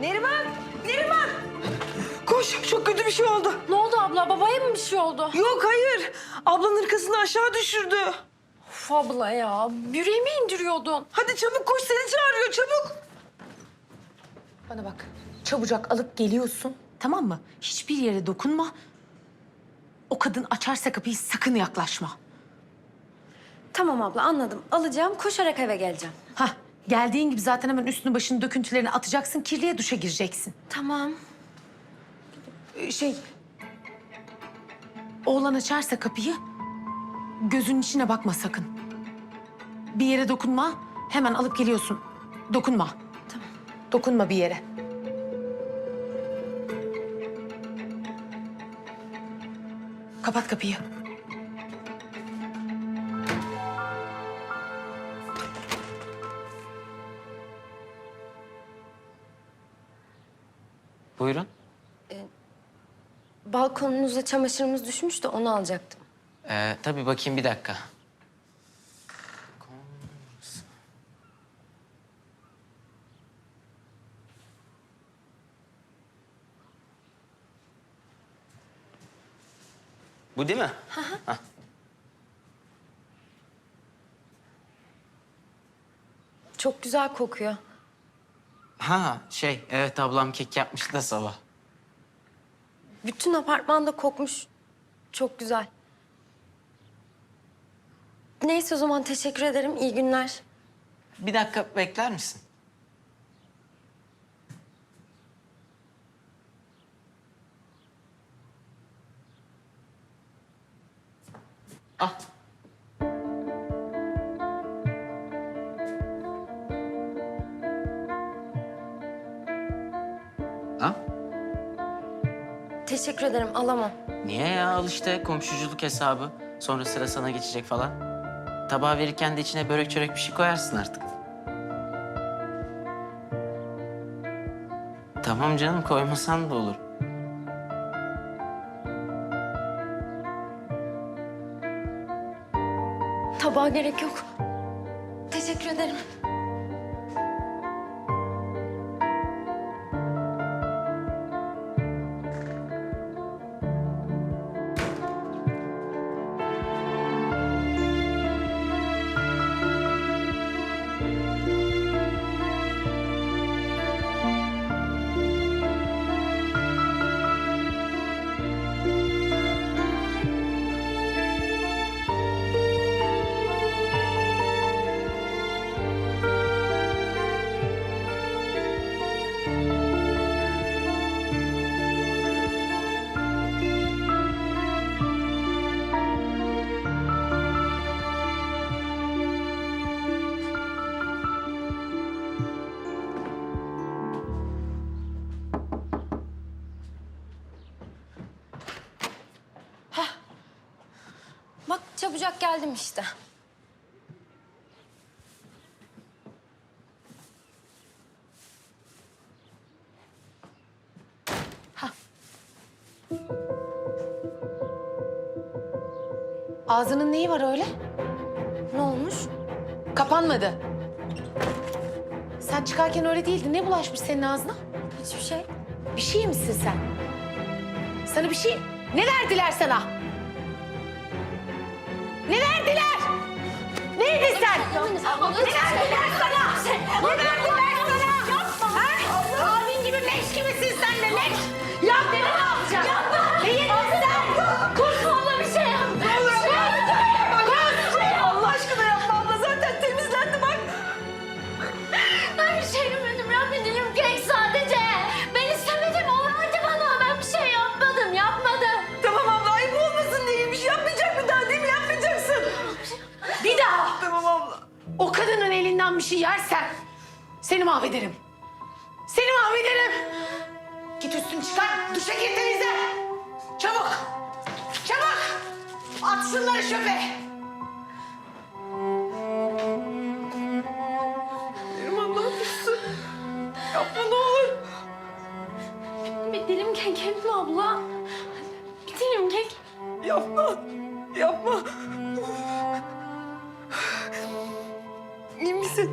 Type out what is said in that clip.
Neriman! Neriman! Koş çok kötü bir şey oldu. Ne oldu abla? Babaya mı bir şey oldu? Yok hayır. Ablanın hırkasını aşağı düşürdü. Of abla ya. Yüreğimi indiriyordun. Hadi çabuk koş seni çağırıyor çabuk. Bana bak. Çabucak alıp geliyorsun. Tamam mı? Hiçbir yere dokunma. O kadın açarsa kapıyı sakın yaklaşma. Tamam abla anladım. Alacağım koşarak eve geleceğim. Hah. Geldiğin gibi zaten hemen üstünü başını döküntülerini atacaksın. Kirliye duşa gireceksin. Tamam. Ee, şey... Oğlan açarsa kapıyı gözünün içine bakma sakın. Bir yere dokunma. Hemen alıp geliyorsun. Dokunma. Tamam. Dokunma bir yere. Kapat kapıyı. Buyurun. Balkonunuzda çamaşırımız düşmüş de onu alacaktım. Ee, tabii bakayım bir dakika. Bu değil mi? Hah. Çok güzel kokuyor. Ha şey evet ablam kek yapmıştı da sabah. Bütün apartmanda kokmuş. Çok güzel. Neyse o zaman teşekkür ederim. İyi günler. Bir dakika bekler misin? Al. Ha? Teşekkür ederim. Alamam. Niye ya? Al işte komşuculuk hesabı. Sonra sıra sana geçecek falan. Tabağı verirken de içine börek çörek bir şey koyarsın artık. Tamam canım koymasan da olur. Tabağa gerek yok. Teşekkür ederim. Bak çabucak geldim işte. Ağzının neyi var öyle? Ne olmuş? Kapanmadı. Sen çıkarken öyle değildi. Ne bulaşmış senin ağzına? Hiçbir şey. Bir şey misin sen? Sana bir şey... Ne verdiler sana? Ne verdiler? Neydin sen? Ne verdiler sana? Ne verdiler o kadının elinden bir şey yersen seni mahvederim. Seni mahvederim. Git üstünü çıkar, duşa gir temizle. Çabuk, çabuk. At şunları çöpe. Neriman ne yapıyorsun? Yapma ne olur. Bir dilim kek Ebru abla. Bir dilim kek. Yapma. Yapma. İyi misin?